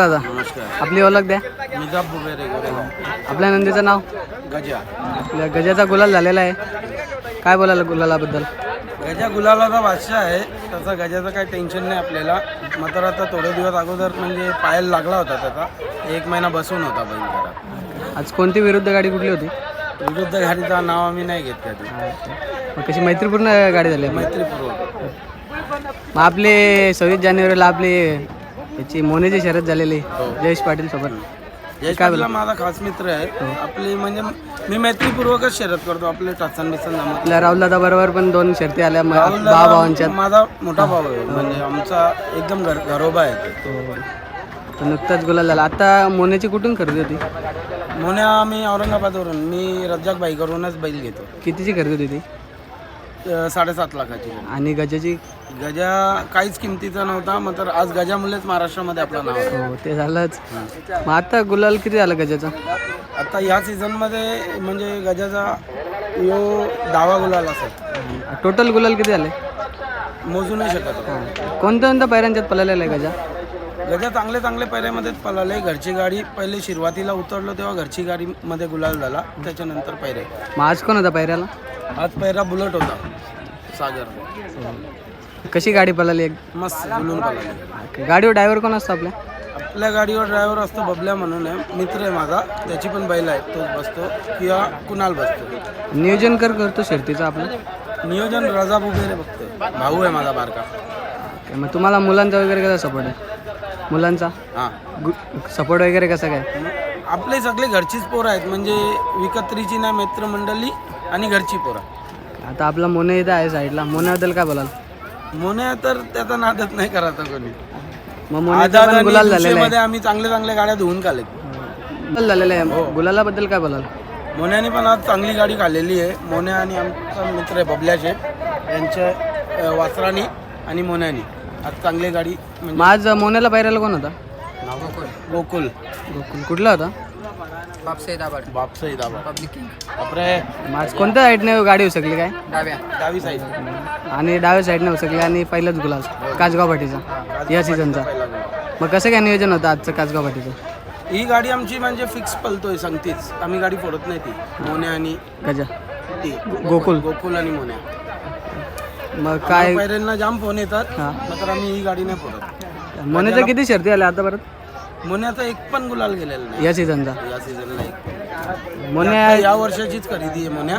दादा आपली ओळख द्या. आपल्या नंदीचं नाव? गजा. आपल्या गजाचा गुलाल झालेला आहे. काय बोलायला गुलालाबद्दल? गजा गुलालाचा बादशाह आहे. त्याचा गजाचं काही टेन्शन नाही आपल्याला. मात्र आता थोडे दिवस अगोदर म्हणजे पायाला लागला होता त्याचा. एक महिना बसून होता बैल घरात आज कोणती विरुद्ध गाडी कुठली होती? विरुद्ध गाडीचं नाव आम्ही नाही घेत कधी कशी मैत्रीपूर्ण गाडी झाली आपली? मैत्रीपूर्वक मग आपले सव्वीस जानेवारीला आपली याची मोनेची शर्यत झालेली जयेश पाटील सोबत. यश पाटील हा माझा खास मित्र आहे. आपली म्हणजे मी मैत्रीपूर्वकच शर्यत करतो आपले टाचन जमत आपल्या राहुल दादा बरोबर पण दोन शर्ती आल्या. भावा भावांच्या माझा मोठा भाऊ आहे. म्हणजे आमचा एकदम घर घरोबा आहे नुकताच गुलाल झाला. आता मोनेची कुठून खरेदी होती? मोन्या आम्ही औरंगाबादवरून. मी रज्जाक बाईकरूनच बैल घेतो. कितीची खरेदी होती ती? अ, साडेसात लाखाची आणि गजाची? गजा काहीच किमतीचा नव्हता मात्र आज गजामुळेच महाराष्ट्रामध्ये आपलं नाव आहे. हो ते झालंच. मग आता गुलाल किती झाला गजाचा? आता ह्या सीझनमध्ये म्हणजे गजाचा यो दावा गुलाल असेल. टोटल गुलाल किती झाले? मोजू नाही शकत कोणत्या कोणत्या पैऱ्यांच्यात पळालेला आहे गजा? गजा चांगले चांगले पैऱ्यामध्येच पळाले. घरची गाडी पहिले सुरुवातीला उतरलो तेव्हा घरची गाडीमध्ये गुलाल झाला. त्याच्यानंतर पैरे मग आज कोण होता पैऱ्याला आज पैरा बुलट होता. सागर. कशी गाडी पळाली? एक मस्त जुलून पळाले. गाडीवर ड्रायव्हर कोण असतो आपल्या आपल्या गाडीवर ड्रायव्हर असतो बबल्या म्हणून आहे. मित्र आहे माझा. त्याची पण बैल आहे. तोच बसतो. किंवा कुणाल बसतो. नियोजन कर करतो शर्तीचं आपलं. नियोजन रजा बुबेरे बघतोय भाऊ आहे माझा बारका. Okay, मग तुम्हाला मुलांचा वगैरे कसा सपोर्ट आहे? मुलांचा? हां. सपोर्ट वगैरे कसा काय? आपले सगळे घरचीच पोरं आहेत. म्हणजे विकत्रीची नाही मित्रमंडळी आणि घरची पोरं. आता आपला मोने इथं आहे साईडला. मोन्याबद्दल काय बोलाल? मोन्या तर त्याचा नादच नाही करायचा कोणी. मग मोन्याचा पण गुलाल झालेला मध्ये आम्ही चांगल्या चांगल्या गाड्या धुवून काढलेत गुलाल झालेला आहे. गुलालाबद्दल काय बोलाल? मोन्याने पण आज चांगली गाडी काढलेली आहे. मोन्या आणि आमचा मित्र आहे बबल्या शेठ यांच्या अ, वासरानी आणि मोन्यानी. आज चांगली गाडी म्हणजे मग आज मोन्याला पायऱ्याला कोण होता? गोकुल. गोकुल. कुठला होता? बापसाई दाबा बापरे. मग आज कोणत्या साईडने गाडी होऊ शकली काय डावी साईड आणि डाव्या साईडने होऊ शकली आणि पहिलाच गुलाल. काचगाव पाटीचा या सीझनचा मग कसं काय नियोजन होतं आजचं काचगाव पाटीचं ही गाडी आमची म्हणजे फिक्स पलतोय सांगतेच. आम्ही गाडी फोडत नाही ती. मोन्या आणि गजा. ती. गोकुल. गोकुल आणि मोन्या. मग काय? पैऱ्यांना जाम फोन येतात हा. मात्र आम्ही ही गाडी नाही फोडत. मोन्याच्या किती शर्ती आल्या आता परत? मोन्याचा एक पण गुलाल गेलेला नाही. या सीझनचा? या सीझनला एक मोन्या या वर्षाचीच खरेदी आहे मोन्या.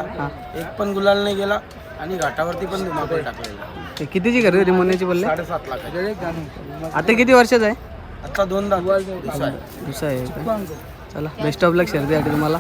एक पण गुलाल नाही गेला आणि घाटावरती पण धुमाकूळ टाकलेला. ते कितीची खरेदी होती मोन्याची बोलले? साडेसात लाख आता किती वर्षाचा आहे? आता दोनदा. दिवस आहे. दुसरा आहे? चला बेस्ट ऑफ लक शर्दीसाठी तुम्हाला.